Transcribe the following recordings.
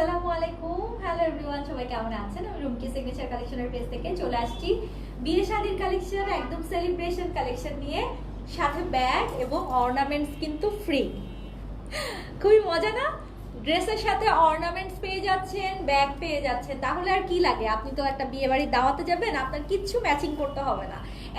আসসালামু আলাইকুম hello everyone সবাই কেমন আছেন? আমি রুমকি সিগনেচার কালেকশনের পেজ থেকে চলে আসছি। বিয়ে শাদীর কালেকশন একদম সেলিব্রেশন কালেকশন নিয়ে, সাথে ব্যাগ এবং অর্নামেন্টস কিন্তু ফ্রি খুবই মজা না? ড্রেসের সাথে অর্নামেন্টস পেয়ে যাচ্ছেন ব্যাগ পেয়ে যাচ্ছেন, তাহলে আর কি লাগে? আপনি তো একটা বিয়ে বাড়ির দাওয়াতে যাবেন, আপনার কিচ্ছু ম্যাচিং করতে হবে না।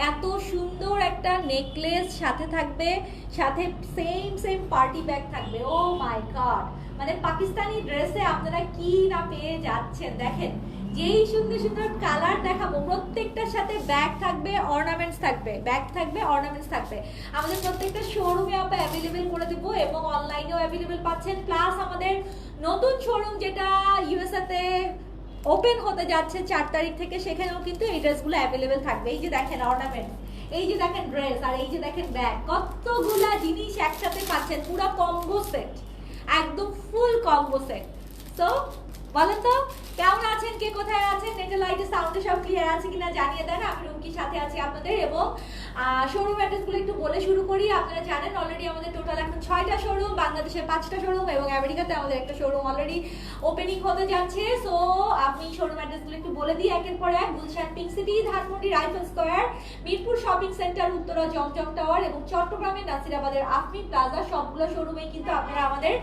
এত সুন্দর একটা নেকলেস সাথে থাকবে, সাথে সেম সেম পার্টি ব্যাগ থাকবে। ও মাই গড মানে পাকিস্তানি ড্রেসে আপনারা কি না পেয়ে যাচ্ছেন? দেখেন, যেই সুন্দর সুন্দর কালার দেখাবো, প্রত্যেকটার সাথে ব্যাগ থাকবে অর্নামেন্টস থাকবে ব্যাগ থাকবে অর্নামেন্টস থাকবে। আমাদের প্রত্যেকটা শোরুমে আমরা অ্যাভেলেবেল করে দেবো এবং অনলাইনেও অ্যাভেলেবেল পাচ্ছেন। প্লাস আমাদের নতুন শোরুম যেটা ইউএসএ তে ওপেন হতে যাচ্ছে চার তারিখ থেকে, সেখানেও কিন্তু এই ড্রেসগুলো অ্যাভেলেবেল থাকবে। এই যে দেখেন অর্নামেন্ট এই যে দেখেন ড্রেস আর এই যে দেখেন ব্যাগ কতগুলা জিনিস একসাথে পাচ্ছেন, পুরো কম্বো সেট একদম ফুল কম্বো সেট তো বলেন তো, কেমন আছেন? কে কোথায় আছেন? নেটের লাইটে সাউন্ডে সব ক্লিয়ার আছে কিনা জানিয়ে দেন, আমি রুমকির সাথে আছি আপনাদের এবং শোরুম অ্যাড্রেসগুলো একটু বলে শুরু করি। আপনারা জানেন অলরেডি আমাদের টোটাল এখন ছয়টা শোরুম বাংলাদেশে পাঁচটা শোরুম এবং আমেরিকাতে আমাদের একটা শোরুম অলরেডি ওপেনিং হতে যাচ্ছে। সো আপনি শোরুম অ্যাড্রেসগুলো একটু বলে দিই, একের পর এক, Gulshan pink city Dhanmondi rifle square Mirpur shopping centre Uttara Zamzam tower এবং চট্টগ্রামের নাসিরাবাদের আফমি প্লাজা সবগুলো শোরুমে কিন্তু আপনারা আমাদের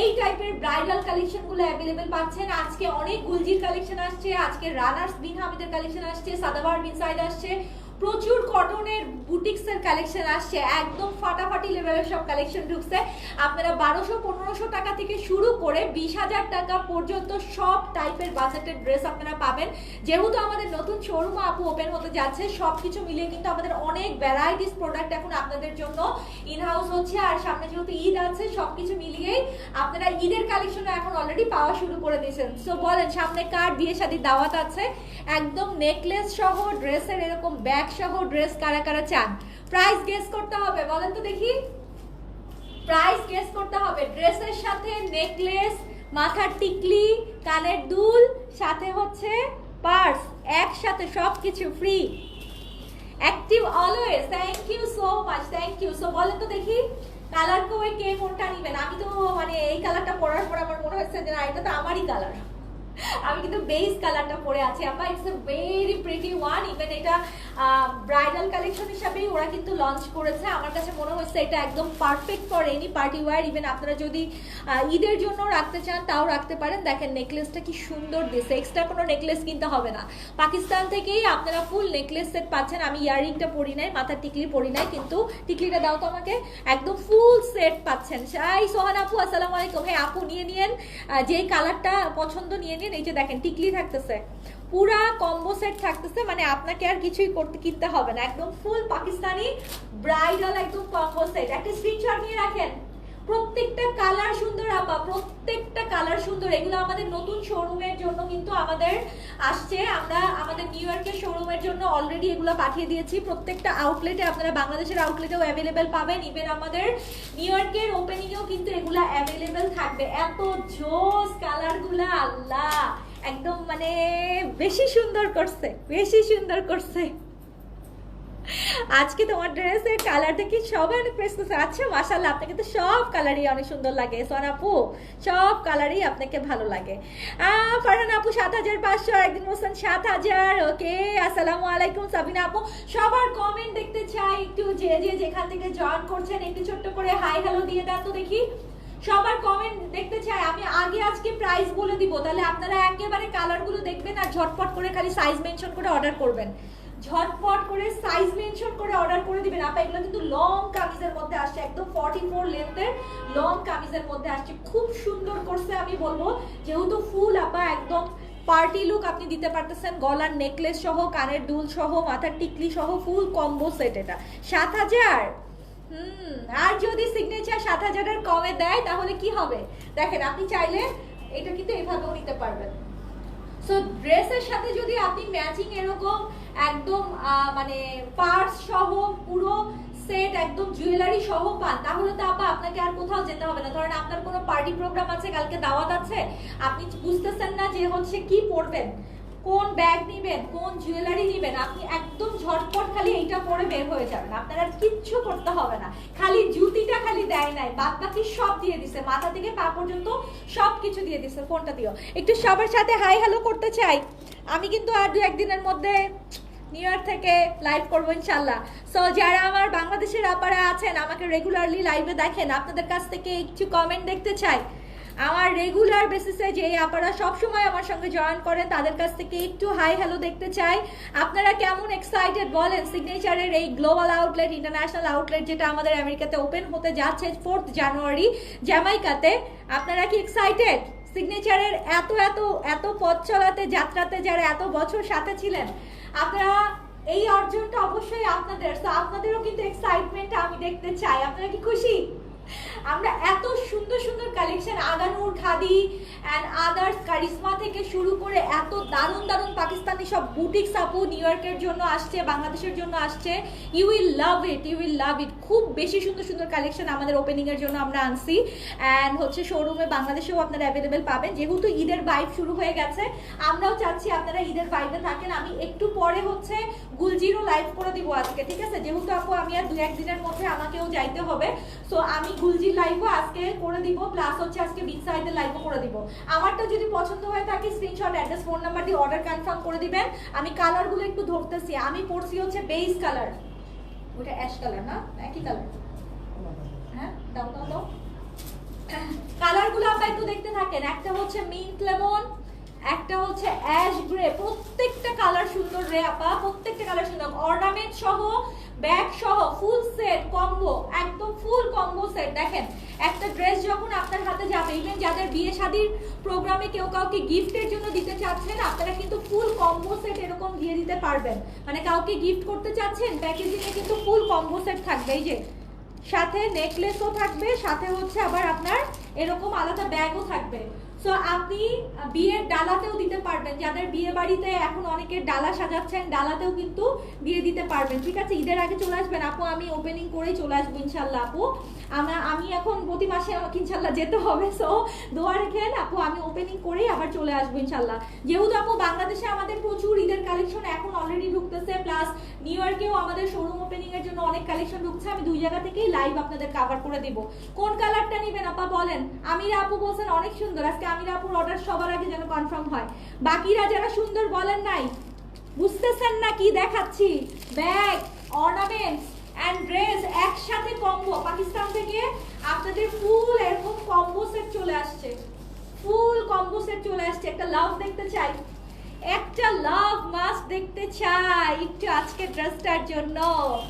এই টাইপের ব্রাইডাল কালেকশনগুলো অ্যাভেলেবেল পাচ্ছেন। আজকে অনেক গুলজির কালেকশন আসছে, আজকে রানার্স বিন হামিদের কালেকশন আসছে, সাদাবার বিন সাইড আসছে। প্রচুর কটনের বুটিক্সের কালেকশন আসছে, একদম ফাটাফাটি লেভেলের সব কালেকশন ঢুকছে। আপনারা বারোশো, পনেরোশো টাকা থেকে শুরু করে বিশ হাজার টাকা পর্যন্ত সব টাইপের বাজেটের ড্রেস আপনারা পাবেন। যেহেতু আমাদের নতুন শোরুম আপু ওপেন হতে যাচ্ছে সব কিছু মিলিয়ে কিন্তু আমাদের অনেক ভ্যারাইটিস প্রোডাক্ট এখন আপনাদের জন্য ইন হাউস হচ্ছে। আর সামনে যেহেতু ঈদ আছে সব কিছু মিলিয়েই আপনারা ঈদের কালেকশন এখন অলরেডি পাওয়া শুরু করে দিয়েছেন। সো বলেন, সামনে কার বিয়ে শাদী দাওয়াত আছে? একদম নেকলেস সহ ড্রেসের এরকম ব্যাগ সহ ড্রেস কারা কারা চান? প্রাইস গেস করতে হবে, বলেন তো দেখি। প্রাইস গেস করতে হবে, ড্রেসের সাথে নেকলেস মাথার টিকলি, কানের দুল, সাথে হচ্ছে পার্স একসাথে সব কিছু free active always thank you so much thank you so বলেন তো দেখি কালার কই কে কোনটা নিবেন? আমি তো মানে এই কালারটা পরার পর আমার মনে হচ্ছে যে না, এটা তো আমারই কালার আমি কিন্তু বেস কালারটা পরে আছি আপা it's a very pretty one even এটা ব্রাইডাল কালেকশন হিসাবেই ওরা কিন্তু লঞ্চ করেছে। আমার কাছে মনে হচ্ছে এটা একদম perfect for any party or even আপনারা যদি ঈদের জন্য রাখতে চান, তাও রাখতে পারেন। দেখেন নেকলেসটা কি সুন্দর দিয়েছে এক্সট্রা কোনো নেকলেস কিনতে হবে না। পাকিস্তান থেকেই আপনারা ফুল নেকলেস সেট পাচ্ছেন। আমি ইয়াররিংটা পরি নাই মাথার টিকলি পরি নাই, কিন্তু টিকলিটা দাও তো আমাকে। একদম ফুল সেট পাচ্ছেন। সাই সোহান আপু, আসসালামু আলাইকুম। হ্যাঁ আপু, নিয়ে নিয়েন যেই কালারটা পছন্দ, নিয়ে নিন। এই যে দেখেন, টিকলি থাকতেছে। পুরা কম্বো সেট থাকতেছে মানে আপনাকে আর কিছুই করতে, কিনতে হবে না। একদম ফুল পাকিস্তানি ব্রাইডাল একদম কম্বো সেট একটা স্ক্রিনশট নিয়ে রাখেন। প্রত্যেকটা কালার সুন্দর আপা, প্রত্যেকটা কালার সুন্দর। এগুলো আমাদের নতুন শোরুমের জন্য কিন্তু আমাদের আসছে। আমরা আমাদের নিউ ইয়র্কের শোরুমের জন্য অলরেডি এগুলো পাঠিয়ে দিয়েছি। প্রত্যেকটা আউটলেটে আপনারা বাংলাদেশের আউটলেটেও অ্যাভেলেবেল পাবেন। ইভেন আমাদের নিউ ইয়র্কের ওপেনিংয়েও কিন্তু এগুলো অ্যাভেলেবেল থাকবে। এত জোস কালারগুলো আল্লাহ! একদম মানে বেশি সুন্দর করছে, বেশি সুন্দর করছে। আজকে তোমার ড্রেসের কালার দেখি সবাই অনেক প্রেস করছে আচ্ছা মাসাল্লাহ আপনাকে তো সব কালারই অনেক সুন্দর লাগে। সোয়ান আপু, সব কালারই আপনাকে ভালো লাগে। ফারহান আপু, সাত হাজার পাঁচশো, একদিন বলছেন সাত হাজার, ওকে, আসসালামু আলাইকুম, সাবিনা আপু। সবার কমেন্ট দেখতে চাই একটু, যে যে, যেখান থেকে জয়েন করছেন, একটু ছোট্ট করে হাই হ্যালো দিয়ে দেন তো দেখি। সবার কমেন্ট দেখতে চাই, আমি আগে আজকে প্রাইস বলে দিব, তাহলে আপনারা একেবারে কালারগুলো দেখবেন আর ঝটপট করে খালি সাইজ মেনশন করে অর্ডার করবেন। ঝটপট করে সাইজ মেনশন করে অর্ডার করে দিবেন। আপা, এগুলো কিন্তু লং কামিজের মধ্যে আসছে, একদম ফর্টি ফোর লেন্থের লং কামিজের মধ্যে আসছে। খুব সুন্দর করছে আমি বলব। যেহেতু ফুল আপা, একদম পার্টি লুক আপনি দিতে পারতেছেন। গলার নেকলেস সহ, কানের দুল সহ, মাথার টিকলি সহ ফুল কম্বো সেট এটা। সাত হাজার? হুম, আর যদি সিগনেচার সাত হাজারের কমে দেয়, তাহলে কি হবে? দেখেন, আপনি চাইলে এটা কিন্তু এভাবেও নিতে পারবেন। সো ড্রেসের সাথে যদি আপনি ম্যাচিং এরকম একদম মানে পার্স সহ পুরো সেট একদম জুয়েলারি সহ পান, তাহলে তো আপা আপনাকে আর কোথাও যেতে হবে না। ধরেন আপনার কোনো পার্টি প্রোগ্রাম আছে, কালকে দাওয়াত আছে, আপনি বুঝতেছেন না যে হচ্ছে কি পরবেন। কোন ব্যাগ নিবেন, কোন জুয়েলারি নিবেন, আপনি একদম ঝটপট খালি এইটা পরে বের হয়ে যাবেন। আপনার আর কিচ্ছু করতে হবে না। খালি জুতিটা খালি দেয় নাই বাদ বাকি সব দিয়ে দিছে, মাথা থেকে পা পর্যন্ত সব কিছু দিয়ে দিছে, ফোনটা দিও। একটু সবার সাথে হাই হ্যালো করতে চাই। আমি কিন্তু আর দু একদিনের মধ্যে নিউ ইয়র্ক থেকে লাইভ করব ইনশাল্লাহ। সো যারা আমার বাংলাদেশের আপারা আছেন, আমাকে রেগুলারলি লাইভে দেখেন, আপনাদের কাছ থেকে একটু কমেন্ট দেখতে চাই। আমার রেগুলার বেসিসে যে আপনারা সব সময় আমার সঙ্গে জয়েন করেন তাদের কাছ থেকে একটু হাই হ্যালো দেখতে চাই। আপনারা কেমন এক্সাইটেড বলেন? সিগনেচারের এই গ্লোবাল আউটলেট ইন্টারন্যাশনাল আউটলেট যেটা আমাদের আমেরিকাতে ওপেন হতে যাচ্ছে ফোর্থ জানুয়ারি জ্যামাইকাতে আপনারা কি এক্সাইটেড সিগনেচারের এত এত এত পথ চলাতে, যাত্রাতে যারা এত বছর সাথে ছিলেন, আপনারা এই অর্জনটা অবশ্যই আপনাদের। তো আপনাদেরও কিন্তু এক্সাইটমেন্ট আমি দেখতে চাই। আপনারা কি খুশি? আমরা এত সুন্দর সুন্দর collection Aghanoor Khaadi and others Charizma থেকে শুরু করে এত দারুণ দারুণ পাকিস্তানি সব বুটিক সাপু নিউ ইয়র্কের জন্য আসছে, বাংলাদেশের জন্য আসছে। You will love it you will love it খুব বেশি সুন্দর সুন্দর কালেকশন আমাদের ওপেনিংয়ের জন্য আমরা আনছি। অ্যান্ড হচ্ছে শোরুমে বাংলাদেশেও আপনারা অ্যাভেলেবেল পাবেন। যেহেতু ঈদের বাইক শুরু হয়ে গেছে, আমরাও চাচ্ছি আপনারা ঈদের বাইরে থাকেন। আমি একটু পরে হচ্ছে গুলজিরও লাইভ করে দিব আজকে, ঠিক আছে? যেহেতু আপু আমি আর দু একদিনের মধ্যে আমাকেও যাইতে হবে। সো আমি গুলজির লাইভও আজকে করে দিব প্লাস হচ্ছে আজকে বিগ সাইডের লাইভও করে দিব। আমারটা যদি পছন্দ হয়ে থাকে স্ক্রিনশট অ্যাড্রেস ফোন নাম্বার দিয়ে অর্ডার কনফার্ম করে দিবেন। আমি কালারগুলো একটু ধরতেছি। আমি পড়ছি হচ্ছে বেস কালার ওটা অ্যাশ কালার না? একই কালার হ্যাঁ? দাও দাও কালারগুলো আপনারা একটু দেখতে থাকেন। একটা হচ্ছে মিন্ট লেমন একটা হচ্ছে অ্যাশ গ্রে প্রত্যেকটা কালার সুন্দর রে আপা, প্রত্যেকটা কালার সুন্দর। অর্নামেন্ট সহ ব্যাগ সহ ফুল সেট কম্বো একদম ফুল কম্বো সেট দেখেন, একটা ড্রেস যখন আপনার হাতে যাবে ইভেন যাদের বিয়ে শাদীর প্রোগ্রামে কেউ কাউকে গিফটের জন্য দিতে চাচ্ছেন, আপনারা কিন্তু ফুল কম্বো সেট এরকম দিয়ে দিতে পারবেন। মানে কাউকে গিফট করতে চাচ্ছেন প্যাকেজিংয়ে কিন্তু ফুল কম্বো সেট থাকবে। এই যে, সাথে নেকলেসও থাকবে, সাথে হচ্ছে আবার আপনার এরকম আলাদা ব্যাগও থাকবে। সো আপনি বিয়ের ডালাতেও দিতে পারবেন। যাদের বিয়ে বাড়িতে এখন অনেকে ডালা সাজাচ্ছেন, ডালাতেও কিন্তু দিয়ে দিতে পারবেন। ঠিক আছে, ঈদের আগে চলে আসবেন। আপু, আমি ওপেনিং করেই চলে আসব ইনশাল্লাহ আপু। আমরা, আমি এখন প্রতি মাসে আমাকে ইনশাল্লাহ যেতে হবে। সো দোয়া রেখেন আপু, আমি ওপেনিং করেই আবার চলে আসব ইনশাল্লাহ যেহেতু, আপু, বাংলাদেশে আমাদের প্রচুর ঈদের কালেকশন এখন অলরেডি ঢুকতেছে। প্লাস নিউ ইয়র্কেও আমাদের শোরুম ওপেনিং এর জন্য অনেক কালেকশন ঢুকছে। আমি দুই জায়গা থেকেই লাইভ আপনাদের কভার করে দিব। কোন কালারটা নেবেন, আপা, বলেন? আমিরা, আপু, বলছেন অনেক সুন্দর। আজকে আমিরা আপুর অর্ডার সবার আগে যেন কনফার্ম হয়। বাকিরা যারা সুন্দর বলেন নাই, বুঝতেছেন না কি দেখাচ্ছি? ব্যাগ অর্নামেন্টস অ্যান্ড ড্রেস একসাথে কম্বো পাকিস্তান থেকে আপনাদের ফুল এরকম কম্বো সেট চলে আসছে। ফুল কম্বো সেট চলে আসছে। একটা লাভ দেখতে চাই। একটা লাভ মাস্ক দেখতে চাই। একটু আজকে ড্রেসটার জন্য।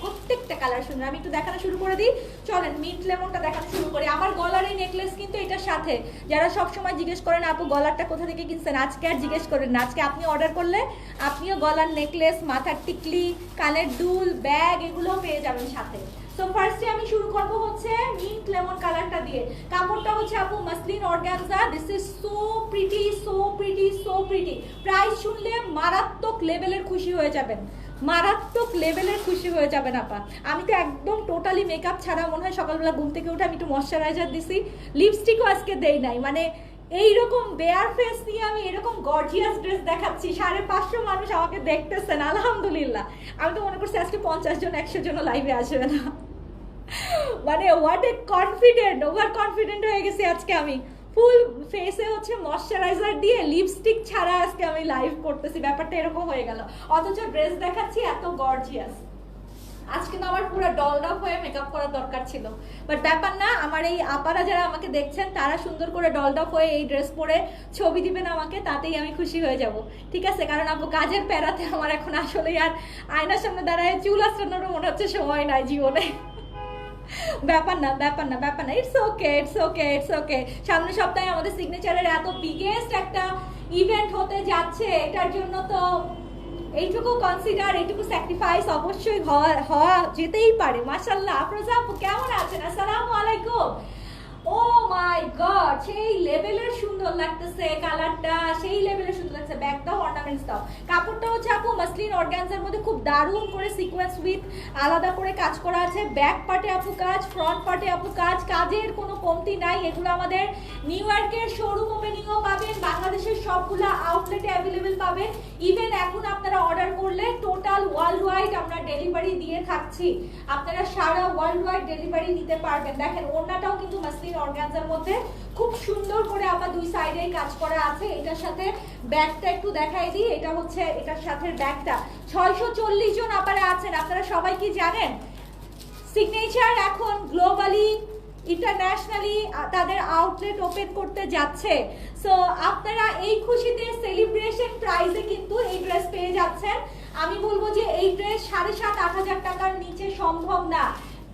প্রত্যেকটা কালার সুন্দর আমি একটু দেখানো শুরু করে দিই। চলেন মিন্ট লেমনটা দেখানো শুরু করি। আমার গলার এই নেকলেস কিন্তু এটার সাথে। যারা সব সময় জিজ্ঞেস করেন, আপু, গলারটা কোথা থেকে কিনছেন? আজকে আর জিজ্ঞেস করেন না। আজকে আপনি অর্ডার করলে আপনিও গলার নেকলেস মাথার টিকলি, কানের দুল ব্যাগ এগুলোও পেয়ে যাবেন সাথে। সো ফার্স্টে আমি শুরু করব হচ্ছে মিন্ট লেমন কালারটা দিয়ে। কাপড়টা হচ্ছে আপু muslin organza this is so pretty so pretty so pretty price শুনলে মারাত্মক লেভেলের খুশি হয়ে যাবেন। মারাত্মক লেভেলের খুশি হয়ে যাবেন আপা। আমি তো একদম টোটালি মেকআপ ছাড়া মনে হয় সকালবেলা ঘুম থেকে উঠে আমি একটু ময়শ্চারাইজার দিছি। লিপস্টিকও আজকে দেই নাই। মানে এইরকম বেয়ার ফেস নিয়ে আমি এরকম গর্জিয়াস ড্রেস দেখাচ্ছি। সাড়ে পাঁচশো মানুষ আমাকে দেখতেছেন, আলহামদুলিল্লাহ। আমি তো মনে করছি আজকে পঞ্চাশ জন, একশো জন লাইভে আসবে না। মানে what a confident over confident হয়ে গেছি আজকে আমি। ফুল ফেসে হচ্ছে ময়শ্চারাইজার দিয়ে লিপস্টিক ছাড়া আজকে আমি লাইভ করতেছি, ব্যাপারটা এরকম হয়ে গেল। অথচ ড্রেস দেখাচ্ছি এত গর্জিয়াস আজকে তো আমার পুরো আপ হয়ে মেকআপ করার দরকার ছিল। বাট ব্যাপার না, আমার এই আপারা যারা আমাকে দেখছেন, তারা সুন্দর করে আপ হয়ে এই ড্রেস পরে ছবি দিবেন আমাকে, তাতেই আমি খুশি হয়ে যাব। ঠিক আছে? কারণ আপু, কাজের প্যারাতে আমার এখন আসলে আর আয়নার সামনে দাঁড়ায় চুল আসানোরও মনে হচ্ছে সময় নাই জীবনে। ব্যাপার না ব্যাপার না ব্যাপার না। It's okay it's okay it's okay সামনের সপ্তাহে আমাদের সিগনেচারের এত বিগেস্ট একটা ইভেন্ট হতে যাচ্ছে, এটার জন্য তো এইটুকু কনসিডার এইটুকু স্যাক্রিফাইস অবশ্যই হওয়া হওয়া যেতেই পারে। মাশাল্লাহ আফরোজা আপু, কেমন আছেন? আসসালামু আলাইকুম। ও মাই গড সেই লেভেলের সুন্দর লাগতেছে কালারটা, সেই লেভেলের সুন্দর লাগছে ব্যাগটাও অর্নামেন্টস দাও। কাপড়টা হচ্ছে আপু মাসলিন অর্গানজার মধ্যে খুব দারুণ করে সিকোয়েন্স উইথ আলাদা করে কাজ করা আছে। ব্যাক পার্টে আপু কাজ ফ্রন্ট পার্টে আপু কাজ, কাজের কোনো কমতি নাই। এগুলো আমাদের নিউ ইয়র্কের শোরুম ওপেনিংও পাবে। সবগুলো আউটলেটে অ্যাভেলেবেল পাবেন। ইভেন এখন আপনারা অর্ডার করলে টোটাল ওয়ার্ল্ড ওয়াইড আমরা ডেলিভারি দিয়ে থাকছি। আপনারা সারা ওয়ার্ল্ড ওয়াইড ডেলিভারি নিতে পারবেন। দেখেন, ওড়নাটাও কিন্তু মাসলিন অর্গানজার মধ্যে। খুব সুন্দর করে আমার দুই সাইডে কাজ করা আছে। এটার সাথে ব্যাগটা একটু দেখাই দিই। এটা হচ্ছে, এটার সাথে ব্যাগটা। ছয়শো চল্লিশ জন আপারে আছেন। আপনারা সবাই কি জানেন? সিগনেচার এখন গ্লোবালি ইন্টারন্যাশনালি তাদের আউটলেট ওপেন করতে যাচ্ছে। সো আপনারা এই খুশিতে সেলিব্রেশন প্রাইজে কিন্তু এই ড্রেস পেয়ে যাচ্ছেন। আমি বলব যে এই ড্রেস সাড়ে সাত, আট হাজার টাকার নিচে সম্ভব না।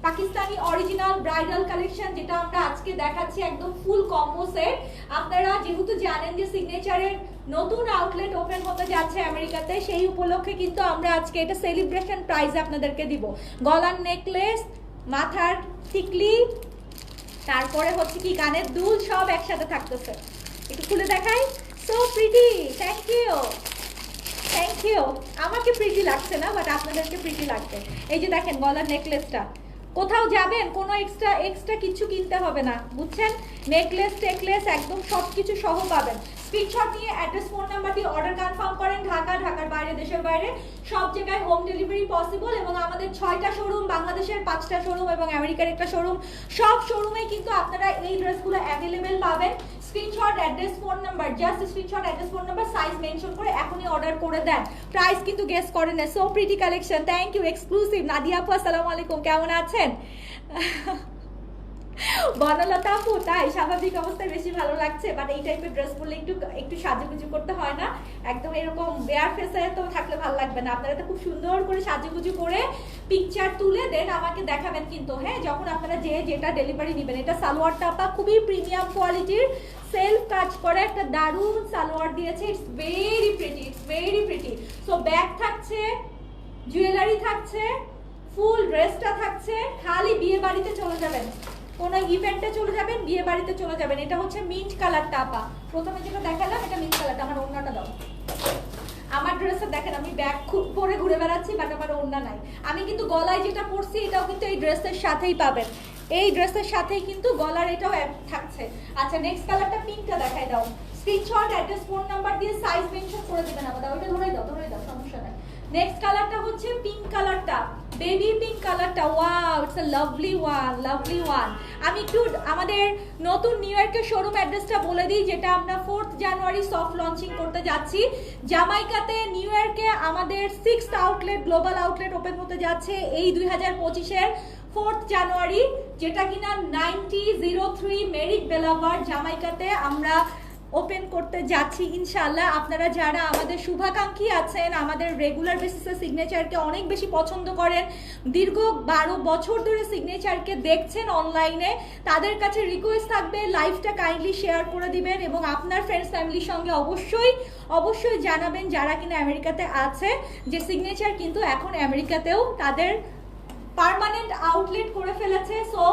পাকিস্তানি অরিজিনাল ব্রাইডাল কালেকশন যেটা আমরা আজকে দেখাচ্ছি একদম ফুল কম্বো সেট আপনারা যেহেতু জানেন যে সিগনেচারের নতুন আউটলেট ওপেন হতে যাচ্ছে আমেরিকাতে, সেই উপলক্ষে কিন্তু আমরা আজকে এটা সেলিব্রেশন প্রাইজ আপনাদেরকে দিব। গলার নেকলেস মাথার টিকলি তারপরে হচ্ছে কি, গানের দুল সব একসাথে থাকতেছে। একটু খুলে দেখাই। So pretty thank you thank you আমাকে প্রীতি লাগছে না বাট আপনাদেরকে প্রীতি লাগবে এই যে দেখেন গলার নেকলেসটা কোথাও যাবেন, কোনো এক্সট্রা এক্সট্রা কিছু কিনতে হবে না, বুঝছেন? নেকলেস টেকলেস, একদম সব কিছু সহ পাবেন। স্ক্রিনশট নিয়ে অ্যাড্রেস ফোন নাম্বার দিয়ে অর্ডার কনফার্ম করেন ঢাকা, ঢাকার বাইরে, দেশের বাইরে। সব জায়গায় হোম ডেলিভারি পসিবল এবং আমাদের ছয়টা শোরুম বাংলাদেশের পাঁচটা শোরুম এবং আমেরিকার একটা শোরুম সব শোরুমে কিন্তু আপনারা এই ড্রেসগুলো অ্যাভেলেবেল পাবেন। Screenshot address phone number just screenshot address phone number size mention করে এখনই অর্ডার করে দেন। প্রাইস কিন্তু গেস করেন না। So pretty collection thank you exclusive Nadia আপু, আসসালামু আলাইকুম। কেমন আছেন? বনলতা আপু, তাই স্বাভাবিক অবস্থায় বেশি ভালো লাগছে বাট এই টাইপের ড্রেস পরলে একটু একটু সাজুগুজু করতে হয় না। একদম এরকম বেয়ার ফেসে তো থাকলে ভালো লাগবে না। আপনারা তো খুব সুন্দর করে সাজুগুজু করে পিকচার তুলে দেন, আমাকে দেখাবেন কিন্তু হ্যাঁ? যখন আপনারা যে যেটা ডেলিভারি নেবেন, এটা সালোয়ারটা আপা খুবই প্রিমিয়াম কোয়ালিটির সেলফ কাজ করে একটা দারুণ সালোয়ার দিয়েছে। It's very pretty it's very pretty so bag থাকছে জুয়েলারি থাকছে ফুল ড্রেসটা থাকছে, খালি বিয়ে বাড়িতে চলে যাবেন। কোনো ইভেন্টে চলে যাবেন, বিয়ে বাড়িতে চলে যাবেন। এটা হচ্ছে মিন্ট কালারটা আপা প্রথমে যেটা দেখালাম, এটা মিন্ট কালারটা আমার ওড়নাটা দাও। আমার ড্রেসটা দেখেন, আমি ব্যাগ খুব পরে ঘুরে বেড়াচ্ছি বাট আমার ওড়না নাই। আমি কিন্তু গলায় যেটা পরছি, এটাও কিন্তু এই ড্রেসের সাথেই পাবেন। এই ড্রেসের সাথেই কিন্তু গলার এটাও থাকছে। আচ্ছা নেক্সট কালারটা পিঙ্কটা দেখাই দাও। স্ক্রিনশট অ্যাড্রেস ফোন নাম্বার দিয়ে সাইজ মেনশন করে দেবেন আমাদের। ওইটা ধরে দাও ধরে দাও, সমস্যা নাই। নেক্সট কালারটা হচ্ছে পিঙ্ক কালারটা বেবি পিঙ্ক কালারটা wow it's a lovely one lovely one আমি একটু আমাদের নতুন নিউ ইয়র্কের শোরুম অ্যাড্রেসটা বলে দিই, যেটা আমরা ফোর্থ জানুয়ারি সফট লঞ্চিং করতে যাচ্ছি। জামাইকাতে নিউ ইয়র্কে আমাদের six outlet global outlet open হতে যাচ্ছে এই দুই হাজার পঁচিশের ফোর্থ জানুয়ারি যেটা কিনা ninety zero three Merrick boulevard জামাইকাতে আমরা ওপেন করতে যাচ্ছি ইনশাল্লাহ আপনারা যারা আমাদের শুভাকাঙ্ক্ষী আছেন, আমাদের রেগুলার বেসিসে সিগনেচারকে অনেক বেশি পছন্দ করেন, দীর্ঘ বারো বছর ধরে সিগনেচারকে দেখছেন অনলাইনে তাদের কাছে রিকোয়েস্ট থাকবে লাইভটা কাইন্ডলি শেয়ার করে দিবেন এবং আপনার ফ্রেন্ডস ফ্যামিলির সঙ্গে অবশ্যই অবশ্যই জানাবেন যারা কিনা আমেরিকাতে আছে, যে সিগনেচার কিন্তু এখন আমেরিকাতেও তাদের পার্মানেন্ট আউটলেট করে ফেলেছে। সো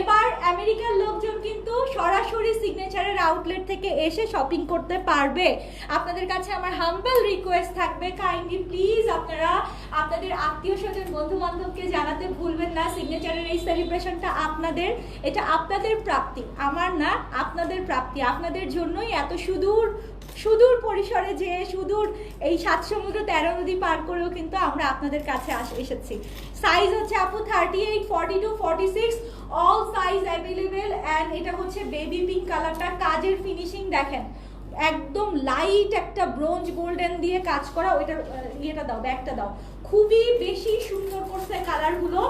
এবার আমেরিকার লোকজন কিন্তু সরাসরি সিগনেচারের আউটলেট থেকে এসে শপিং করতে পারবে। আপনাদের কাছে আমার হাম্বল রিকোয়েস্ট থাকবে। কাইন্ডলি প্লিজ আপনারা আপনাদের আত্মীয় স্বজন বন্ধু বান্ধবকে জানাতে ভুলবেন না। সিগনেচারের এই সেলিব্রেশনটা আপনাদের, এটা আপনাদের প্রাপ্তি। আমার না, আপনাদের প্রাপ্তি। আপনাদের জন্যই এত সুদূর সুদূর পরিসরে যে সুদূর এই সাত সমুদ্র তেরো নদী পার করেও কিন্তু আমরা আপনাদের কাছে আস এসেছি। সাইজ হচ্ছে আপু thirty eight forty two forty six all size available and এটা হচ্ছে বেবি পিঙ্ক কালারটা কাজের ফিনিশিং দেখেন একদম লাইট একটা ব্রোঞ্জ গোল্ডেন দিয়ে কাজ করা ওইটার আহ, ইয়েটা দাও ব্যাগটা দাও। খুবই বেশি সুন্দর করছে কালারগুলো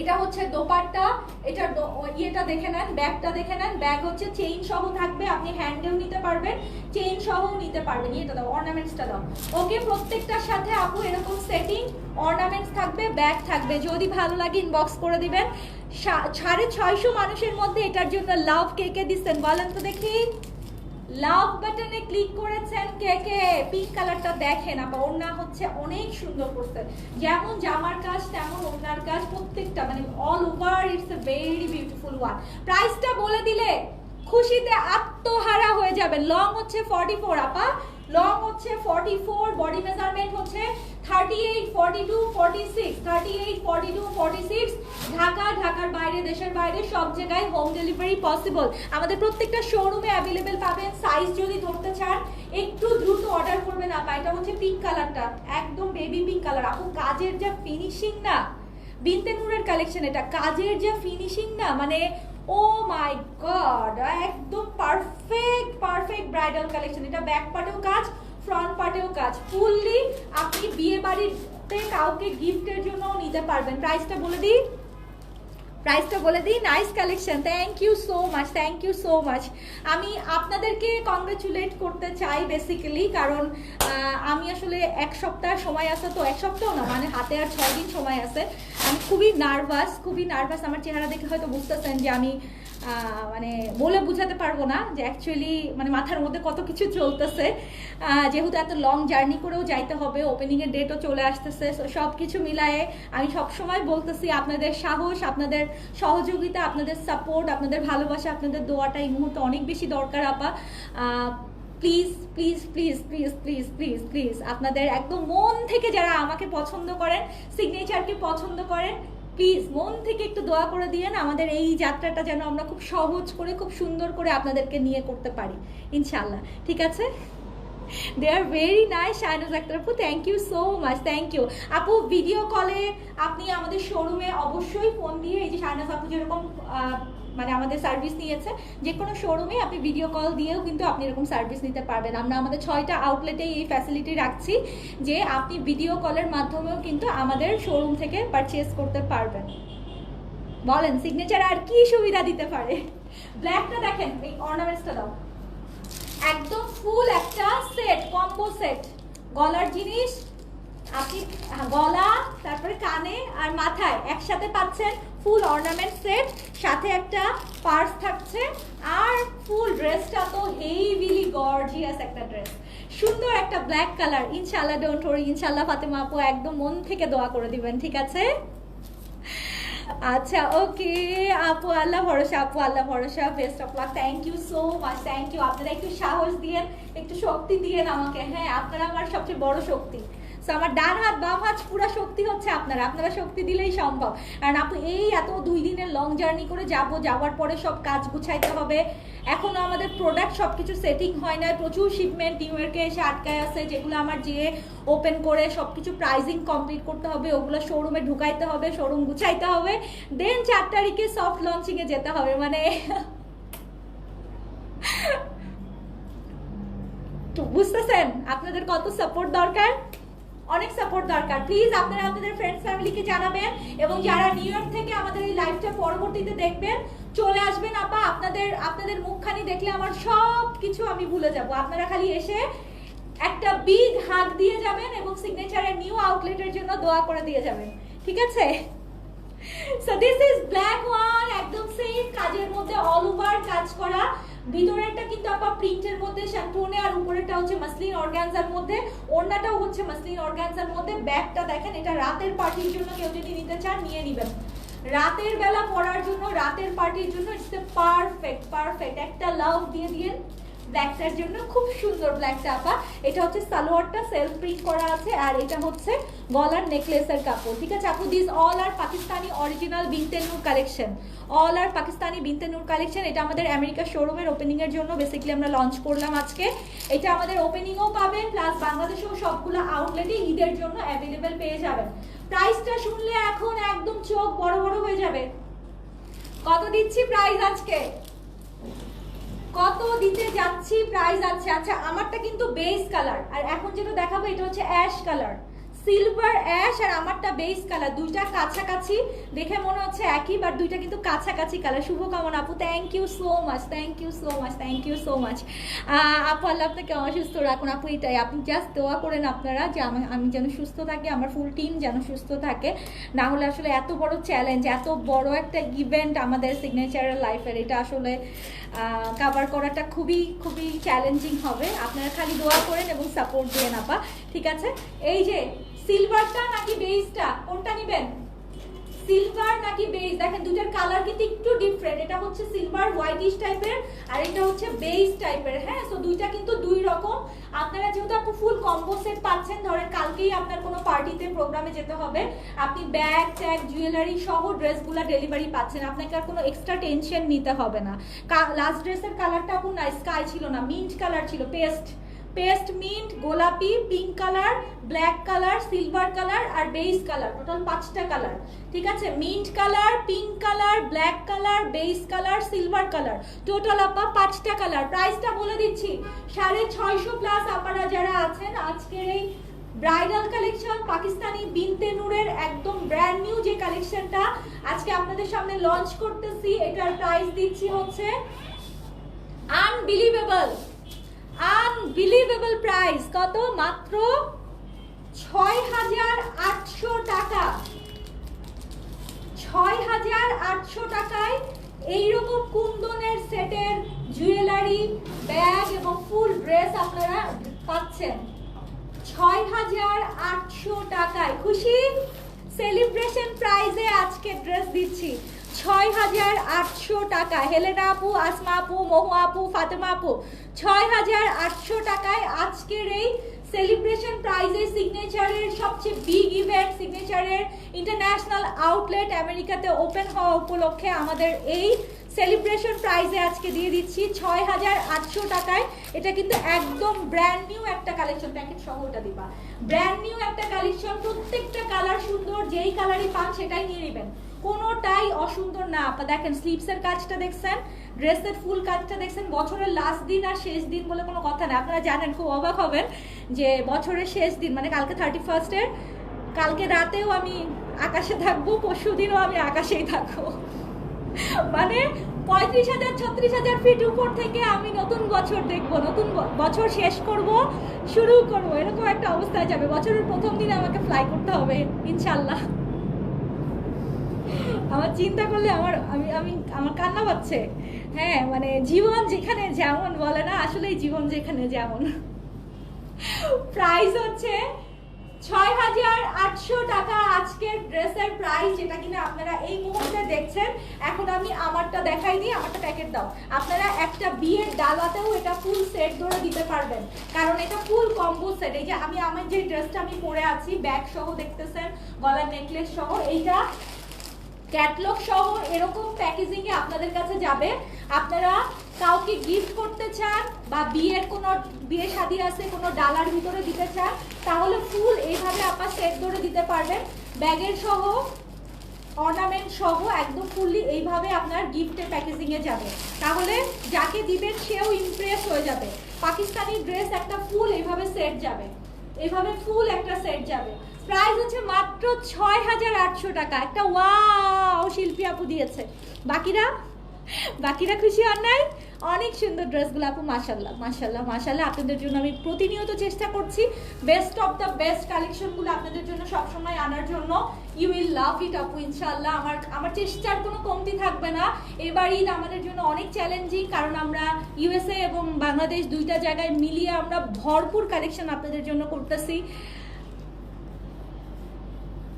এটা হচ্ছে দোপাট্টা এটার ইয়েটা দেখে নেন, ব্যাগটা দেখে নেন। ব্যাগ হচ্ছে চেইন সহ থাকবে, আপনি হ্যান্ডেও নিতে পারবেন চেইন সহও নিতে পারবেন। ইয়েটা দাও অর্নামেন্টসটা দাও। ওকে, প্রত্যেকটার সাথে আপু এরকম সেটিং অর্নামেন্টস থাকবে ব্যাগ থাকবে। যদি ভালো লাগে ইনবক্স করে দিবেন। সাড়ে ছয়শো মানুষের মধ্যে এটার জন্য লাভ কে কে দিচ্ছেন। বলেন তো দেখি। লাভ বাটনে ক্লিক করেছেন কে কে? পিঙ্ক কালারটা দেখেন, আবার ওড়না হচ্ছে অনেক সুন্দর করছেন যেমন জামার কাজ, তেমন ওড়নার কাজ, প্রত্যেকটা মানে all over it's a very beautiful one প্রাইসটা বলে দিলে খুশিতে আত্মহারা হয়ে যাবে। লং হচ্ছে ফর্টি ফোর আপা। লং হচ্ছে ফর্টি ফোর বডি মেজারমেন্ট হচ্ছে thirty eight forty two forty six thirty eight forty two forty six Dhaka, ঢাকার বাইরে, দেশের বাইরে, সব জায়গায় হোম ডেলিভারি পসিবল আমাদের প্রত্যেকটা শোরুমে অ্যাভেলেবেল পাবেন সাইজ যদি ধরতে চান, একটু দ্রুত অর্ডার করবেন আপা। এটা হচ্ছে পিঙ্ক কালারটা একদম বেবি পিঙ্ক কালার আপু, কাজের যা ফিনিশিং না বিনতে নূরের কালেকশন এটা। কাজের যা ফিনিশিং না মানে ও মাই গড একদম পারফেক্ট পারফেক্ট ব্রাইডাল কালেকশন এটা ব্যাক পার্টেও কাজ ফ্রন্ট পার্টেও কাজ। ফুললি আপনি বিয়ে বাড়িতে কাউকে গিফটের জন্য নিতে পারবেন। প্রাইসটা বলে দিই। প্রাইসটা বলে দিই। Nice collection thank you so much thank you so much আমি আপনাদেরকে কংগ্রেচুলেট করতে চাই বেসিক্যালি কারণ আমি আসলে এক সপ্তাহ সময় আছে তো, এক সপ্তাহ না মানে হাতে আর ছয় দিন সময় আছে। আমি খুবই নার্ভাস খুবই নার্ভাস আমার চেহারা দেখে হয়তো বুঝতেছেন যে আমি মানে বলে বুঝাতে পারব না যে অ্যাকচুয়ালি মানে মাথার মধ্যে কত কিছু চলতেছে। যেহেতু এত লং জার্নি করেও যাইতে হবে ওপেনিংয়ের ডেটও চলে আসতেছে সব কিছু মিলায়ে আমি সবসময় বলতেছি আপনাদের সাহস, আপনাদের সহযোগিতা, আপনাদের সাপোর্ট আপনাদের ভালোবাসা, আপনাদের দোয়াটা এই মুহূর্তে অনেক বেশি দরকার, আপা। Please please please please please please please আপনাদের একদম মন থেকে যারা আমাকে পছন্দ করেন সিগনেচারকে পছন্দ করেন প্লিজ মন থেকে একটু দোয়া করে দিয়েন আমাদের এই যাত্রাটা যেন আমরা খুব সহজ করে, খুব সুন্দর করে আপনাদেরকে নিয়ে করতে পারি। ইনশাল্লাহ ঠিক আছে? They are very nice Shahnaz Akter আপু। Thank you so much thank you আপু ভিডিও কলে আপনি আমাদের শোরুমে অবশ্যই ফোন দিয়ে এই যে শাহনাজ আপু যেরকম মানে আমাদের সার্ভিস নিয়েছে। যে কোনো শোরুমে আপনি ভিডিও কল দিয়েও কিন্তু আপনি এরকম সার্ভিস নিতে পারবেন। আমরা আমাদের ছয়টা আউটলেটেই এই ফ্যাসিলিটি রাখছি যে আপনি ভিডিও কলের মাধ্যমেও কিন্তু আমাদের শোরুম থেকে পারচেস করতে পারবেন। বলেন সিগনেচার আর কি সুবিধা দিতে পারে? ব্ল্যাকটা দেখেন এই অর্নামেন্টসটা দাও। একদম ফুল একটা সেট কম্বো সেট গলার জিনিস আপনি হ্যাঁ, গলা তারপরে কানে আর মাথায় একসাথে পাচ্ছেন ফুল অর্নামেন্ট সেট সাথে একটা পার্স থাকছে, আর ফুল ড্রেসটা তো হেভিলি গর্জিয়াস একটা ড্রেস সুন্দর একটা ব্ল্যাক কালার ইনশাল্লাহ ডোন্ট ওরি ইনশাল্লাহ ফাতেমা আপু একদম মন থেকে দোয়া করে দিবেন, ঠিক আছে? আচ্ছা ওকে আপু, আল্লাহ ভরসা, আপু, আল্লাহ ভরসা best of luck thank you so much thank you আপনারা একটু সাহস দিয়েন, একটু শক্তি দিয়েন আমাকে হ্যাঁ আপনারা আমার সবচেয়ে বড় শক্তি। সো আমার ডান হাত, বাম হাত, পুরো শক্তি হচ্ছে আপনারা। আপনারা শক্তি দিলেই সম্ভব। কারণ আপু এই এত দুই দিনের লং জার্নি করে যাব, যাওয়ার পরে সব কাজ গুছাইতে হবে। এখনও আমাদের প্রোডাক্ট সব কিছু সেটিং হয় না প্রচুর শিপমেন্ট নিউ ইয়র্কে এসে আটকায় আছে, যেগুলো আমার যেয়ে ওপেন করে সব কিছু প্রাইজিং কমপ্লিট করতে হবে, ওগুলো শোরুমে ঢুকাইতে হবে শোরুম গুছাইতে হবে। দেন চার তারিখে সফট লঞ্চিংয়ে যেতে হবে মানে বুঝতেছেন? আপনাদের কত সাপোর্ট দরকার? অনেক সাপোর্ট দরকার। প্লিজ আপনারা আপনাদের ফ্রেন্ডস ফ্যামিলিকে জানাবেন এবং যারা নিউ ইয়র্ক থেকে আমাদের এই লাইভটা পরবর্তীতে দেখবেন, চলে আসবেন আপা। আপনাদের আপনাদের মুখখানি দেখলে আমার সব কিছু আমি ভুলে যাব। আপনারা খালি এসে একটা বিগ হাত দিয়ে যাবেন এবং সিগনেচারের নিউ আউটলেটের জন্য দোয়া করে দিয়ে যাবেন। ঠিক আছে? So this is black one একদম সেম কাজের মধ্যে অল ওভার কাজ করা। ভিতরেরটা কিন্তু আপা প্রিন্টের মধ্যে শ্যাম্পুনে আর উপরেরটা হচ্ছে মাসলিন অর্গানজার মধ্যে। ওড়নাটাও হচ্ছে মাসলিন অর্গানজার মধ্যে। ব্যাগটা দেখেন, এটা রাতের পার্টির জন্য কেউ যদি নিতে চান, নিয়ে নেবেন। রাতের বেলা পড়ার জন্য, রাতের পার্টির জন্য ইটস পারফেক্ট পারফেক্ট একটা লাভ দিয়ে দিয়েন। ব্ল্যাকটার জন্য খুব সুন্দর ব্ল্যাকটা আপা এটা হচ্ছে সালোয়ারটা সেলফ প্রিন্ট করা আছে আর এটা হচ্ছে গলার নেকলেসের কাপড়। ঠিক আছে আপু this all are Pakistani original Bintenoor collection all are Pakistani Bintenoor collection এটা আমাদের আমেরিকা শোরুমের ওপেনিং এর জন্য বেসিক্যালি আমরা লঞ্চ করলাম আজকে। এটা আমাদের ওপেনিংও পাবেন প্লাস বাংলাদেশেও সবগুলো আউটলেটে ঈদের জন্য অ্যাভেলেবেল পেয়ে যাবেন। প্রাইসটা শুনলে এখন একদম চোখ বড় বড় হয়ে যাবে। কত দিচ্ছি প্রাইস আজকে? কত দিতে যাচ্ছি প্রাইস আছে। আচ্ছা আমারটা কিন্তু বেস কালার আর এখন যেটা দেখাবো, এটা হচ্ছে অ্যাশ কালার সিলভার অ্যাশ আর আমারটা বেস কালার দুইটা কাছাকাছি দেখে মনে হচ্ছে একই বাট দুইটা কিন্তু কাছাকাছি কালার শুভকামনা আপু। Thank you so much thank you so much thank you so much আপু, আল্লাহ আপনাকে অসুস্থ রাখুন। আপু, এটাই। আপনি জাস্ট দোয়া করেন আপনারা যে আমি যেন সুস্থ থাকি, আমার ফুল টিম যেন সুস্থ থাকে। না হলে আসলে এত বড় চ্যালেঞ্জ এত বড় একটা ইভেন্ট আমাদের সিগনেচারের লাইফের এটা আসলে কাভার করাটা খুবই খুবই চ্যালেঞ্জিং হবে। আপনারা খালি দোয়া করেন এবং সাপোর্ট দিয়ে আপা। ঠিক আছে? এই যে সিলভারটা নাকি বেইজটা কোনটা নেবেন? সিলভার নাকি বেজ দেখেন দুটার কালার কিন্তু একটু ডিফারেন্ট এটা হচ্ছে সিলভার হোয়াইটিশ টাইপের আর এটা হচ্ছে বেজ টাইপের হ্যাঁ? সো দুইটা কিন্তু দুই রকম। আপনারা যেহেতু আপু ফুল কম্বো সেট পাচ্ছেন, ধরেন কালকেই আপনার কোনো পার্টিতে প্রোগ্রামে যেতে হবে। আপনি ব্যাগ ট্যাগ জুয়েলারি সহ ড্রেসগুলো ডেলিভারি পাচ্ছেন। আপনাকে আর কোনো এক্সট্রা টেনশন নিতে হবে না। লাস্ট ড্রেসের কালারটা আপু না স্কাই ছিল না মিন্ট কালার ছিল পেস্ট পেস্ট, মিন্ট, গোলাপি, pink colour, black colour, silver colour আর বেইস কালার। টোটাল পাঁচটা কালার। ঠিক আছে? Mint colour, pink colour, black colour base colour, silver colour. Total আপা পাঁচটা কালার। প্রাইসটা বলে দিচ্ছি। সাড়ে ছয়শো প্লাস আপনারা যারা আছেন, আজকের এই ব্রাইডাল কালেকশন পাকিস্তানি বিনতে নূরের একদম ব্র্যান্ড নিউ যে কালেকশনটা আজকে আপনাদের সামনে লঞ্চ করতেছি। এটার প্রাইস দিচ্ছি হচ্ছে আনবিলিভেবল আনবিলিভেবল প্রাইস। কত? মাত্র ছয় হাজার আটশো টাকা। ছয় হাজার আটশো টাকায় এইরকম কুন্দনের সেটের জুয়েলারি, ব্যাগ এবং ফুল ড্রেস আপনারা পাচ্ছেন। ছয় হাজার আটশো টাকায়। খুশি? সেলিব্রেশন প্রাইজে আজকে ড্রেস দিচ্ছি। ছয় হাজার আটশো টাকা। হেলেনা আপু, আসমা আপু মহু আপু, ফাতেমা আপু, ছয় হাজার আটশো টাকায় আজকের এই সেলিব্রেশন প্রাইজে সিগনেচারের সবচেয়ে বিগ ইভেন্ট সিগনেচারের ইন্টারন্যাশনাল আউটলেট আমেরিকাতে ওপেন হওয়া উপলক্ষে আমাদের এই সেলিব্রেশন প্রাইজে আজকে দিয়ে দিচ্ছি ছয় হাজার আটশো টাকায়। এটা কিন্তু একদম ব্র্যান্ড নিউ একটা কালেকশন প্যাকেট সহ ওটা দিবা। ব্র্যান্ড নিউ একটা কালেকশন প্রত্যেকটা কালার সুন্দর, যেই কালারই পান সেটাই নিয়ে নেবেন। কোনোটাই অসুন্দর না। আপনার দেখেন স্লিপসের কাজটা দেখছেন ড্রেসের ফুল কাজটা দেখছেন, বছরের লাস্ট দিন আর শেষ দিন বলে কোনো কথা না। আপনারা জানেন, খুব অবাক হবেন যে বছরের শেষ দিন মানে কালকে থার্টি ফার্স্টের কালকে রাতেও আমি আকাশে থাকব পরশু দিনও আমি আকাশেই থাকব। মানে পঁয়ত্রিশ হাজার, ছত্রিশ হাজার ফিট উপর থেকে আমি নতুন বছর দেখব, নতুন বছর শেষ করব, শুরু করব, এরকম একটা অবস্থায় যাবে। বছরের প্রথম দিনে আমাকে ফ্লাই করতে হবে, ইনশাল্লাহ। আমার চিন্তা করলে আমার, আমি আমি, আমার কান্না পাচ্ছে। হ্যাঁ মানে জীবন যেখানে যেমন বলে না, আসলেই জীবন যেখানে যেমন। প্রাইস হচ্ছে ছয় হাজার আটশো টাকা আজকের ড্রেসের প্রাইস যেটা কিনা আপনারা এই মুহূর্তে দেখছেন। এখন আমি আমারটা দেখাই দিই, আমারটা প্যাকেট দাও। আপনারা একটা বিয়ের ডালাতেও এটা ফুল সেট ধরে দিতে পারবেন। কারণ এটা ফুল কম্বো সেট এই যে আমি, আমার যে ড্রেসটা আমি পরে আছি ব্যাগ সহ দেখতেছেন, গলার নেকলেস সহ, এইটা ক্যাটলগ সহ এরকম প্যাকেজিং এ আপনাদের কাছে যাবে। আপনারা কাউকে গিফট করতে চান বা বিয়ের কোনো, বিয়ে শাদী আছে, কোনো ডালার ভিতরে দিতে চান, তাহলে ফুল এইভাবে আপনার সেট ধরে দিতে পারবেন। ব্যাগের সহ অর্নামেন্ট সহ একদম ফুললি এইভাবে আপনার গিফটের প্যাকেজিং এ যাবে। তাহলে যাকে দিবেন সেও ইমপ্রেস হয়ে যাবে। পাকিস্তানি ড্রেস একটা ফুল এইভাবে সেট যাবে। এইভাবে ফুল একটা সেট যাবে। প্রাইস হচ্ছে মাত্র ছয় হাজার আটশো টাকা। একটা ওয়াও, শিল্পী আপু দিয়েছে। বাকিরা? বাকিরা খুশি হন নাই? অনেক সুন্দর ড্রেসগুলো আপু মাসাল্লাহ মাসাল্লাহ মাসাল্লাহ আপনাদের জন্য আমি প্রতিনিয়ত চেষ্টা করছি। বেস্ট অফ দ্য বেস্ট কালেকশনগুলো আপনাদের জন্য সবসময় আনার জন্য। ইউ উইল লাভ ইট আপু ইনশাল্লাহ আমার আমার চেষ্টার কোনো কমতি থাকবে না। এবার ঈদ আমাদের জন্য অনেক চ্যালেঞ্জিং কারণ আমরা ইউএসএ এবং বাংলাদেশ দুইটা জায়গায় মিলিয়ে আমরা ভরপুর কালেকশন আপনাদের জন্য করতেছি।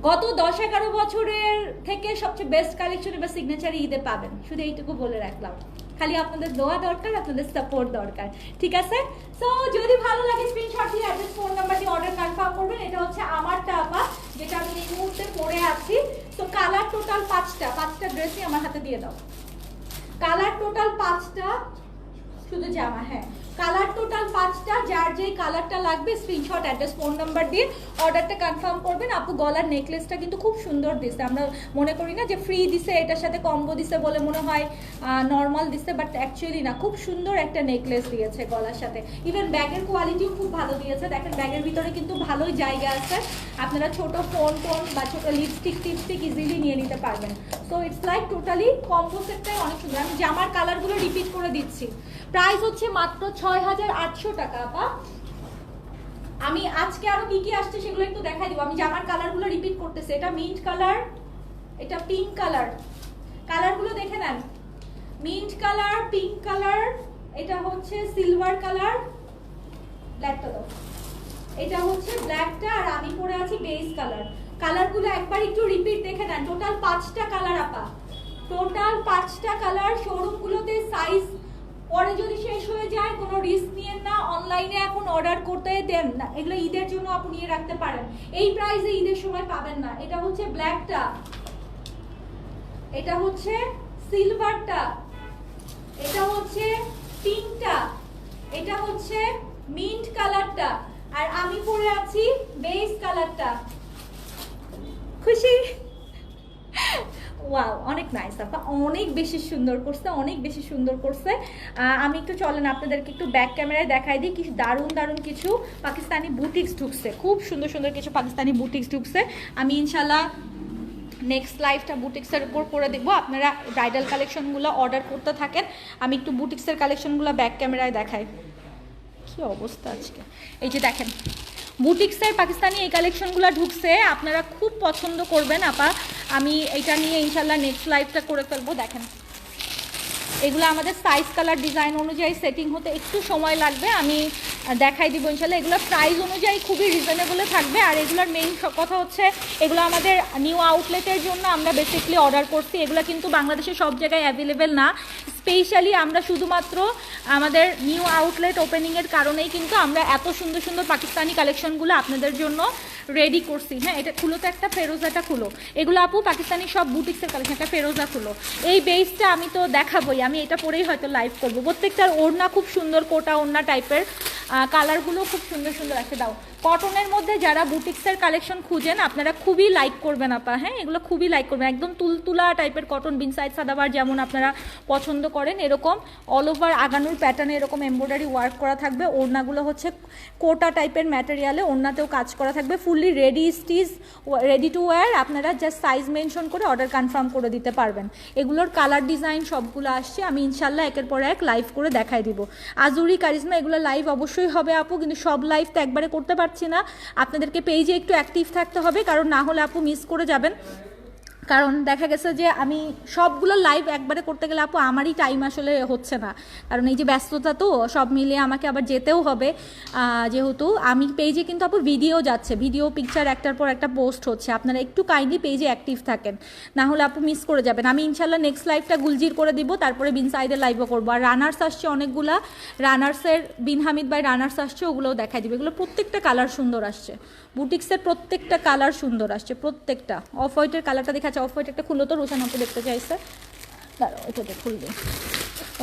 গত দশ এগারো বছরের থেকে সবচেয়ে বেস্ট কালেকশন এবার সিগনেচার ঈদে পাবেন। শুধু এইটুকু বলে রাখলাম। খালি আপনাদের দোয়া দরকার, আপনাদের সাপোর্ট দরকার। ঠিক আছে? সো যদি ভালো লাগে স্ক্রিনশট দিয়ে অ্যাড্রেস ফোন নাম্বার দিয়ে অর্ডার কনফার্ম করবেন। এটা হচ্ছে আমার টাকা, যেটা আমি এই মুহূর্তে পরে আছি। তো কালার টোটাল পাঁচটা পাঁচটা ড্রেসই আমার হাতে দিয়ে দাও। কালার টোটাল পাঁচটা, শুধু জামা হ্যাঁ। কালার টোটাল পাঁচটা, যার যেই কালারটা লাগবে স্ক্রিনশট অ্যাড্রেস ফোন নাম্বার দিয়ে অর্ডারটা কনফার্ম করবেন। আপু গলার নেকলেসটা কিন্তু খুব সুন্দর দিছে। আমরা মনে করি না যে ফ্রি দিছে, এটার সাথে কম্বো দিছে বলে মনে হয় নর্মাল দিছে বাট অ্যাকচুয়ালি না, খুব সুন্দর একটা নেকলেস দিয়েছে গলার সাথে। ইভেন ব্যাগের কোয়ালিটিও খুব ভালো দিয়েছে। দেখেন ব্যাগের ভিতরে কিন্তু ভালোই জায়গা আছে। আপনারা ছোট ফোন টোন বা ছোটো লিপস্টিক টিপস্টিক ইজিলি নিয়ে নিতে পারবেন। So it's like totally combo সেটটাই অনেক সুন্দর। আমি জামার কালারগুলো রিপিট করে দিচ্ছি। প্রাইস হচ্ছে মাত্র ছয় হাজার আটশো টাকা, আপা। আমি আজকে আরও কি কি আসছে সেগুলো একটু দেখাই দিব। আমি জামার কালারগুলো রিপিট করতেছি, এটা মিন্ট কালার এটা পিঙ্ক কালার কালারগুলো দেখে নেন। মিন্ট কালার পিঙ্ক কালার এটা হচ্ছে সিলভার কালার ব্ল্যাকটা দাও এটা হচ্ছে ব্ল্যাকটা আর আমি পরে আছি বেস কালার কালারগুলো একবার একটু রিপিট দেখে নেন। টোটাল পাঁচটা কালার আপা। টোটাল পাঁচটা কালার শোরুমগুলোতে সাইজ পরে যদি শেষ হয়ে যায়, কোনো রিস্ক নিয়েন না। অনলাইনে এখন অর্ডার করতে দেন না। এগুলো ঈদের জন্য আপনি নিয়ে রাখতে পারেন। এই প্রাইসে ঈদের সময় পাবেন না। এটা হচ্ছে ব্ল্যাকটা এটা হচ্ছে সিলভারটা এটা হচ্ছে পিঙ্কটা এটা হচ্ছে মিন্ট কালারটা আর আমি পরে আছি বেস কালারটা খুশি? ওয়াও অনেক নাইস আপা। অনেক বেশি সুন্দর করছে, অনেক বেশি সুন্দর করছে। আমি একটু চলেন, আপনাদেরকে একটু ব্যাক ক্যামেরায় দেখাই দিই। কিছু দারুণ দারুণ কিছু পাকিস্তানি বুটিক্স ঢুকছে। খুব সুন্দর সুন্দর কিছু পাকিস্তানি বুটিক্স ঢুকছে। আমি ইনশাল্লাহ নেক্সট লাইফটা বুটিক্সের উপর করে দেখব। আপনারা ব্রাইডাল কালেকশনগুলো অর্ডার করতে থাকেন। আমি একটু বুটিক্সের কালেকশনগুলো ব্যাক ক্যামেরায় দেখাই। কি অবস্থা আজকে? এই যে দেখেন বুটিক্সের পাকিস্তানি এই কালেকশনগুলো ঢুকছে, আপনারা খুব পছন্দ করবেন, আপা। আমি এটা নিয়ে ইনশাল্লাহ নেক্সট লাইভটা করে ফেলব, দেখেন। এগুলো আমাদের সাইজ কালার ডিজাইন অনুযায়ী সেটিং হতে একটু সময় লাগবে, আমি দেখাই দিব ইনশাল্লাহ এগুলো প্রাইস অনুযায়ী খুবই রিজনেবলে থাকবে, আর এগুলোর মেইন কথা হচ্ছে, এগুলো আমাদের নিউ আউটলেটের জন্য আমরা বেসিকলি অর্ডার করছি। এগুলো কিন্তু বাংলাদেশের সব জায়গায় অ্যাভেলেবেল না। স্পেশালি আমরা শুধুমাত্র আমাদের নিউ আউটলেট ওপেনিংয়ের কারণেই কিন্তু আমরা এত সুন্দর সুন্দর পাকিস্তানি কালেকশনগুলো আপনাদের জন্য রেডি করছি। হ্যাঁ এটা খুলো তো একটা, ফেরোজাটা খুলো। এগুলো আপু পাকিস্তানি সব বুটিক্সের কালেকশন একটা ফেরোজা খুলো। এই বেসটা আমি তো দেখাবোই, আমি এটা পরেই হয়তো লাইভ করব। প্রত্যেকটার ওড়না খুব সুন্দর, কোটা ওড়না টাইপের কালারগুলো খুব সুন্দর সুন্দর আছে। দাও কটনের মধ্যে যারা বুটিক্সের কালেকশন খুঁজেন, আপনারা খুবই লাইক করবেন আপা হ্যাঁ? এগুলো খুবই লাইক করবেন। একদম তুলতুলা টাইপের কটন বিন সাইড সাদাবার যেমন আপনারা পছন্দ করেন, এরকম অল ওভার আগানোর প্যাটার্নে এরকম এমব্রয়ডারি ওয়ার্ক করা থাকবে। ওড়নাগুলো হচ্ছে কোটা টাইপের ম্যাটেরিয়ালে ওড়নাতেও কাজ করা থাকবে। Fully ready stitch ready to wear আপনারা জাস্ট সাইজ মেনশন করে অর্ডার কনফার্ম করে দিতে পারবেন। এগুলোর কালার ডিজাইন সবগুলো আসছে, আমি ইনশাল্লাহ একের পর এক লাইভ করে দেখাই দিব। আজুরি কারিজমা এগুলো লাইভ অবশ্যই হবে আপু, কিন্তু সব লাইভ তো একবারে করতে পারছি না। আপনাদেরকে পেজে একটু অ্যাক্টিভ থাকতে হবে, কারণ না হলে আপু মিস করে যাবেন। কারণ দেখা গেছে যে আমি সবগুলো লাইভ একবারে করতে গেলে আপু আমারই টাইম আসলে হচ্ছে না। কারণ এই যে ব্যস্ততা তো, সব মিলিয়ে আমাকে আবার যেতেও হবে। যেহেতু আমি পেজে কিন্তু আপু ভিডিও যাচ্ছে ভিডিও পিকচার একটার পর একটা পোস্ট হচ্ছে। আপনারা একটু কাইন্ডলি পেজে অ্যাক্টিভ থাকেন। না হলে আপু মিস করে যাবেন। আমি ইনশাল্লাহ নেক্সট লাইভটা গুলজির করে দিব, তারপরে বিন সাইডের লাইভও করব। আর রানার্স আসছে অনেকগুলা। রানার্সের বিন হামিদ বাই রানার্স আসছে, ওগুলোও দেখাই দিবে। এগুলো প্রত্যেকটা কালার সুন্দর আসছে। বুটিক্সের প্রত্যেকটা কালার সুন্দর আসছে, প্রত্যেকটা। অফ হোয়াইটের কালারটা দেখাচ্ছে অফ হোয়াইট একটা খুললো তো, রোশান আপু দেখতে চাইছে। দাঁড়াও, এটা খুলবে।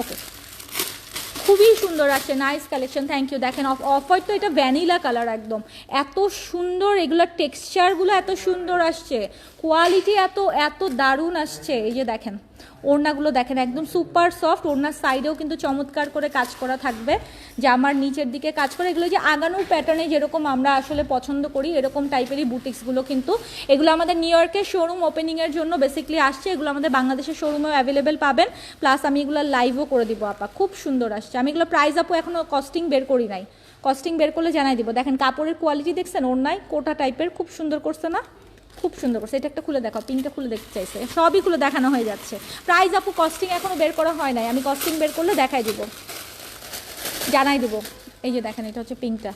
ওকে খুবই সুন্দর আছে নাইস কালেকশন থ্যাংক ইউ দেখেন অফ অফ হোয়াইট তো এটা ভ্যানিলা কালার একদম। এত সুন্দর এগুলোর টেক্সচারগুলো এত সুন্দর আসছে। কোয়ালিটি এত এত দারুণ আসছে। এই যে দেখেন। ওড়নাগুলো দেখেন, একদম সুপার সফট ওড়নার সাইডেও কিন্তু চমৎকার করে কাজ করা থাকবে। জামার নিচের দিকে কাজ করে, এগুলো যে আগানোর প্যাটার্নে যেরকম আমরা আসলে পছন্দ করি, এরকম টাইপেরই বুটিক্সগুলো কিন্তু। এগুলো আমাদের নিউ ইয়র্কের শোরুম ওপেনিংয়ের জন্য বেসিকলি আসছে, এগুলো আমাদের বাংলাদেশের শোরুমেও অ্যাভেলেবেল পাবেন। প্লাস আমি এগুলো লাইভও করে দিব, আপা, খুব সুন্দর আসছে। আমি এগুলো প্রাইস আপু এখনও কস্টিং বের করি নাই। কস্টিং বের করলে জানাই দিব। দেখেন, কাপড়ের কোয়ালিটি দেখছেন, ওড়নায় কোটা টাইপের খুব সুন্দর করছে না? খুব সুন্দর করছে। এটা একটা খুলে দেখো পিঙ্কটা খুলে দেখতে চাইছে। সবই খুলে দেখানো হয়ে যাচ্ছে। প্রাইস আপু কস্টিং এখনও বের করা হয় নাই। আমি কস্টিং বের করলে দেখাই দেবো। জানাই দেবো। এই যে দেখেন, এটা হচ্ছে পিঙ্কটা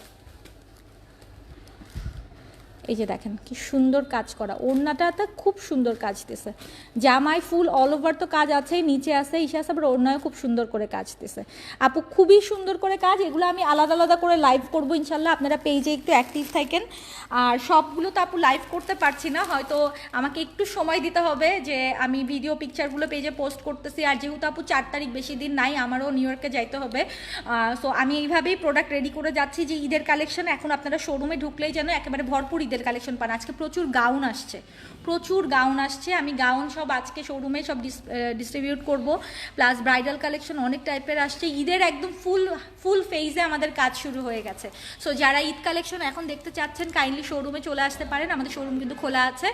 এই যে দেখেন, কি সুন্দর কাজ করা। ওড়নাটা ওড়নাটাতে খুব সুন্দর কাজ দিছে জামাই ফুল অল ওভার তো কাজ আছে নিচে আছে, ইসে আছে, আবার ওড়নায় খুব সুন্দর করে কাজ দিছে আপু, খুবই সুন্দর করে কাজ, এগুলো আমি আলাদা আলাদা করে লাইভ করব ইনশাল্লাহ। আপনারা পেজে একটু অ্যাক্টিভ থাকেন। আর সবগুলো তো আপু লাইভ করতে পারছি না, হয়তো আমাকে একটু সময় দিতে হবে যে আমি ভিডিও পিকচারগুলো পেজে পোস্ট করতেছি। আর যেহেতু আপু চার তারিখ বেশি দিন নাই, আমারও নিউ ইয়র্কে যাইতে হবে। সো আমি এইভাবেই প্রোডাক্ট রেডি করে যাচ্ছি যে ঈদের কালেকশন এখন আপনারা শোরুমে ঢুকলেই যেন একেবারে ভরপুর ঈদের কালেকশন পান। আজকে প্রচুর গাউন আসছে। প্রচুর গাউন আসছে। আমি গাউন সব আজকে শোরুমে সব ডিস্ট্রিবিউট করব। প্লাস ব্রাইডাল কালেকশন অনেক টাইপের আসছে। ঈদের একদম ফুল ফুল ফেজে আমাদের কাজ শুরু হয়ে গেছে। সো যারা ঈদ কালেকশন এখন দেখতে চাচ্ছেন কাইন্ডলি শোরুমে চলে আসতে পারেন। আমাদের শোরুম কিন্তু খোলা আছে।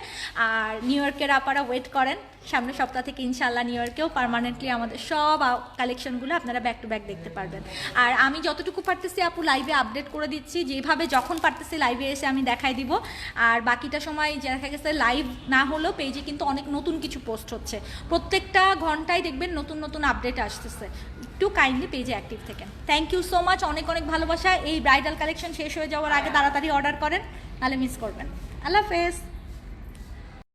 আর নিউ ইয়র্কের আপারা ওয়েট করেন। সামনের সপ্তাহ থেকে ইনশাল্লাহ নিউ ইয়র্কেও পারমানেন্টলি আমাদের সব কালেকশনগুলো আপনারা ব্যাক টু ব্যাক দেখতে পারবেন। আর আমি যতটুকু পারতেছি আপু লাইভে আপডেট করে দিচ্ছি, যেভাবে যখন পারতেছি লাইভে এসে আমি দেখাই দিব। আর বাকিটা সময় দেখা গেছে লাইভ না হলেও পেজে কিন্তু অনেক নতুন কিছু পোস্ট হচ্ছে। প্রত্যেকটা ঘন্টায় দেখবেন নতুন নতুন আপডেট আসতেছে। একটু কাইন্ডলি পেজে অ্যাক্টিভ থাকেন। থ্যাংক ইউ সো মাচ অনেক অনেক ভালোবাসা। এই ব্রাইডাল কালেকশন শেষ হয়ে যাওয়ার আগে তাড়াতাড়ি অর্ডার করেন, নাহলে মিস করবেন। আল্লাহ হাফেজ।